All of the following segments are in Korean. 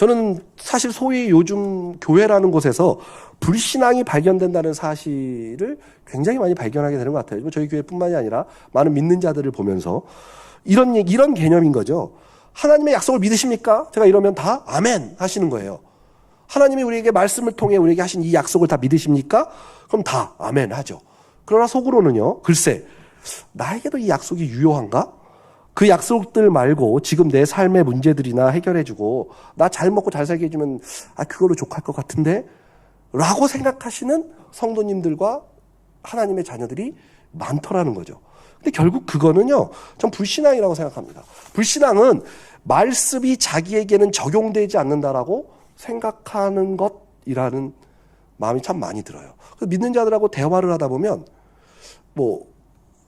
저는 사실 소위 요즘 교회라는 곳에서 불신앙이 발견된다는 사실을 굉장히 많이 발견하게 되는 것 같아요. 저희 교회뿐만이 아니라 많은 믿는 자들을 보면서 이런 얘기, 이런 개념인 거죠. 하나님의 약속을 믿으십니까? 제가 이러면 다 아멘 하시는 거예요. 하나님이 우리에게 말씀을 통해 우리에게 하신 이 약속을 다 믿으십니까? 그럼 다 아멘 하죠. 그러나 속으로는요, 글쎄, 나에게도 이 약속이 유효한가? 그 약속들 말고 지금 내 삶의 문제들이나 해결해주고 나 잘 먹고 잘 살게 해주면 아 그걸로 족할 것 같은데 라고 생각하시는 성도님들과 하나님의 자녀들이 많더라는 거죠. 근데 결국 그거는요, 전 불신앙이라고 생각합니다. 불신앙은 말씀이 자기에게는 적용되지 않는다라고 생각하는 것이라는 마음이 참 많이 들어요. 믿는 자들하고 대화를 하다 보면 뭐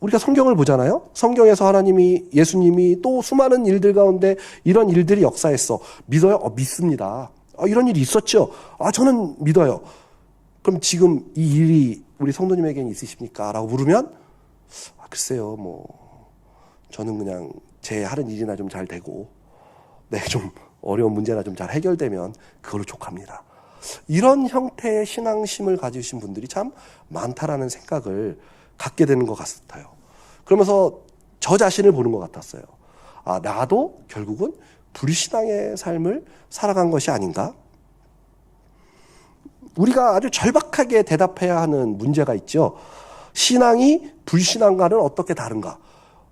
우리가 성경을 보잖아요. 성경에서 하나님이 예수님이 또 수많은 일들 가운데 이런 일들이 역사했어. 믿어요? 어, 믿습니다. 아, 이런 일이 있었죠. 아, 저는 믿어요. 그럼 지금 이 일이 우리 성도님에게는 있으십니까? 라고 물으면 아, 글쎄요. 뭐 저는 그냥 제 하는 일이나 좀 잘 되고 네, 좀 어려운 문제나 좀 잘 해결되면 그걸로 족합니다. 이런 형태의 신앙심을 가지신 분들이 참 많다라는 생각을 갖게 되는 것 같아요. 그러면서 저 자신을 보는 것 같았어요. 아, 나도 결국은 불신앙의 삶을 살아간 것이 아닌가? 우리가 아주 절박하게 대답해야 하는 문제가 있죠. 신앙이 불신앙과는 어떻게 다른가?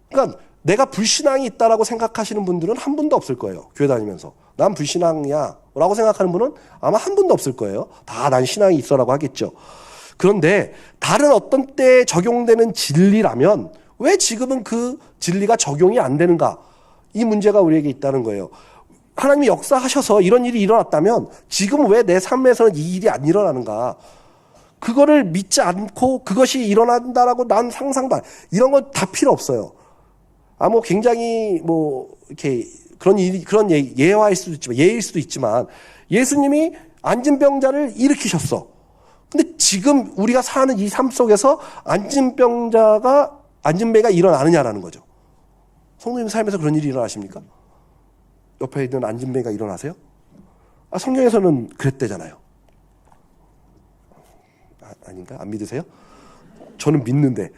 그러니까 내가 불신앙이 있다라고 생각하시는 분들은 한 분도 없을 거예요. 교회 다니면서. 난 불신앙이야. 라고 생각하는 분은 아마 한 분도 없을 거예요. 다 난 신앙이 있어라고 하겠죠. 그런데 다른 어떤 때에 적용되는 진리라면 왜 지금은 그 진리가 적용이 안 되는가? 이 문제가 우리에게 있다는 거예요. 하나님이 역사하셔서 이런 일이 일어났다면 지금 왜 내 삶에서는 이 일이 안 일어나는가? 그거를 믿지 않고 그것이 일어난다라고 난 상상도 안, 이런 건 다 필요 없어요. 아, 뭐 굉장히 뭐 이렇게 그런 일, 그런 예, 예화일 수도 있지만 예일 수도 있지만 예수님이 안진병자를 일으키셨어. 근데 지금 우리가 사는 이 삶 속에서 안진병자가 안진배가 일어나느냐라는 거죠. 성도님 삶에서 그런 일이 일어나십니까? 옆에 있는 안진배가 일어나세요? 아, 성경에서는 그랬대잖아요. 아, 아닌가? 안 믿으세요? 저는 믿는데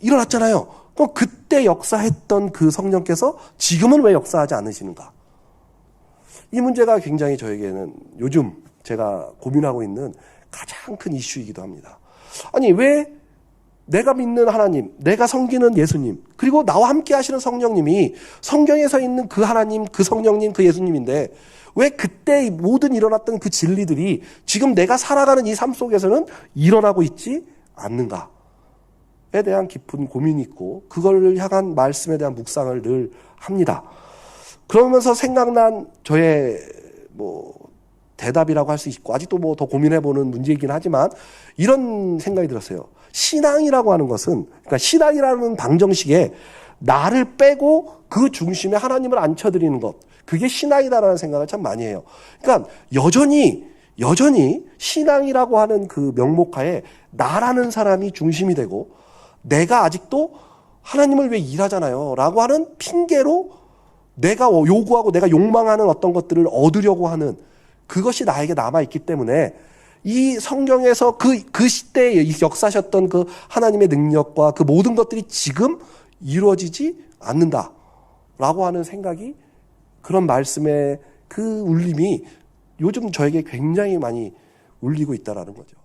일어났잖아요. 그럼 그때 역사했던 그 성령께서 지금은 왜 역사하지 않으시는가? 이 문제가 굉장히 저에게는 요즘 제가 고민하고 있는 가장 큰 이슈이기도 합니다. 아니, 왜 내가 믿는 하나님, 내가 섬기는 예수님, 그리고 나와 함께 하시는 성령님이 성경에서 있는 그 하나님, 그 성령님, 그 예수님인데 왜 그때 모든 일어났던 그 진리들이 지금 내가 살아가는 이 삶 속에서는 일어나고 있지 않는가? 에 대한 깊은 고민이 있고 그걸 향한 말씀에 대한 묵상을 늘 합니다. 그러면서 생각난 저의 뭐 대답이라고 할 수 있고 아직도 뭐 더 고민해 보는 문제이긴 하지만 이런 생각이 들었어요. 신앙이라고 하는 것은 그러니까 신앙이라는 방정식에 나를 빼고 그 중심에 하나님을 앉혀드리는 것 그게 신앙이다라는 생각을 참 많이 해요. 그러니까 여전히 여전히 신앙이라고 하는 그 명목하에 나라는 사람이 중심이 되고 내가 아직도 하나님을 왜 일하잖아요. 라고 하는 핑계로 내가 요구하고 내가 욕망하는 어떤 것들을 얻으려고 하는 그것이 나에게 남아있기 때문에 이 성경에서 그, 그 시대에 역사하셨던 그 하나님의 능력과 그 모든 것들이 지금 이루어지지 않는다. 라고 하는 생각이 그런 말씀의 그 울림이 요즘 저에게 굉장히 많이 울리고 있다라는 거죠.